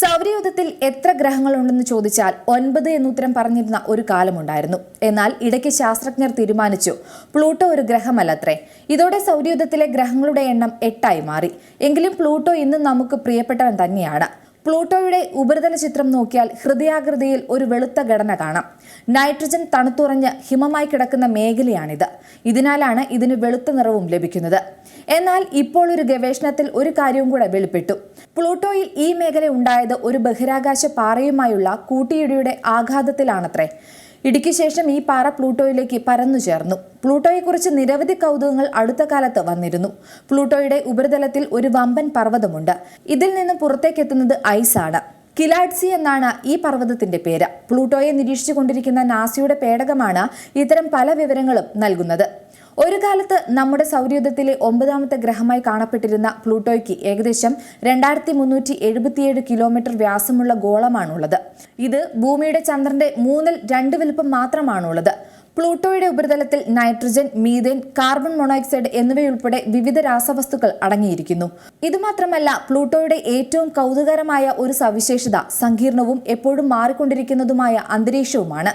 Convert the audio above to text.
സൗരയൂഥത്തിൽ എത്ര ഗ്രഹങ്ങളുണ്ടെന്ന് ചോദിച്ചാൽ ഒൻപത് എന്നുത്തരം പറഞ്ഞിരുന്ന ഒരു കാലമുണ്ടായിരുന്നു. എന്നാൽ ഇടയ്ക്ക് ശാസ്ത്രജ്ഞർ തീരുമാനിച്ചു പ്ലൂട്ടോ ഒരു ഗ്രഹമല്ലത്രേ. ഇതോടെ സൗരയൂഥത്തിലെ ഗ്രഹങ്ങളുടെ എണ്ണം എട്ടായി മാറി. എങ്കിലും പ്ലൂട്ടോ ഇന്നും നമുക്ക് പ്രിയപ്പെട്ടവൻ തന്നെയാണ്. പ്ലൂട്ടോയുടെ ഉപരിതല ചിത്രം നോക്കിയാൽ ഹൃദയാകൃതിയിൽ ഒരു വെളുത്ത ഘടന കാണാം. നൈട്രജൻ തണുത്തുറഞ്ഞ് ഹിമമായി കിടക്കുന്ന മേഖലയാണിത്. ഇതിനാലാണ് ഇതിന് വെളുത്ത നിറവും ലഭിക്കുന്നത്. എന്നാൽ ഇപ്പോൾ ഒരു ഗവേഷണത്തിൽ ഒരു കാര്യവും കൂടെ വെളിപ്പെട്ടു. പ്ലൂട്ടോയിൽ ഈ മേഖല ഉണ്ടായത് ഒരു ബഹിരാകാശ പാറയുമായുള്ള കൂട്ടിയിടിയുടെ ആഘാതത്തിലാണത്രേ. ഇടിക്ക് ശേഷം ഈ പാറ പ്ലൂട്ടോയിലേക്ക് പരന്നു ചേർന്നു. പ്ലൂട്ടോയെക്കുറിച്ച് നിരവധി കൗതുകങ്ങൾ അടുത്ത കാലത്ത് വന്നിരുന്നു. പ്ലൂട്ടോയുടെ ഉപരിതലത്തിൽ ഒരു വമ്പൻ പർവതമുണ്ട്. ഇതിൽ നിന്ന് പുറത്തേക്ക് എത്തുന്നത് ഐസാണ് കിലാഡ്സി എന്നാണ് ഈ പർവതത്തിന്റെ പേര്. പ്ലൂട്ടോയെ നിരീക്ഷിച്ചുകൊണ്ടിരിക്കുന്ന നാസിയുടെ പേടകമാണ് ഇത്തരം പല വിവരങ്ങളും നൽകുന്നത്. ഒരു കാലത്ത് നമ്മുടെ സൗരയൂഥത്തിലെ ഒമ്പതാമത്തെ ഗ്രഹമായി കാണപ്പെട്ടിരുന്ന പ്ലൂട്ടോയ്ക്ക് ഏകദേശം രണ്ടായിരത്തി മുന്നൂറ്റി എഴുപത്തിയേഴ് കിലോമീറ്റർ വ്യാസമുള്ള ഗോളമാണുള്ളത്. ഇത് ഭൂമിയുടെ ചന്ദ്രന്റെ മൂന്നിൽ രണ്ട് വലുപ്പം മാത്രമാണുള്ളത്. പ്ലൂട്ടോയുടെ ഉപരിതലത്തിൽ നൈട്രജൻ മീഥേൻ കാർബൺ മോണോക്സൈഡ് എന്നിവയുൾപ്പെടെ വിവിധ രാസവസ്തുക്കൾ അടങ്ങിയിരിക്കുന്നു. ഇതുമാത്രമല്ല പ്ലൂട്ടോയുടെ ഏറ്റവും കൗതുകരമായ ഒരു സവിശേഷത സങ്കീർണവും എപ്പോഴും മാറിക്കൊണ്ടിരിക്കുന്നതുമായ അന്തരീക്ഷവുമാണ്.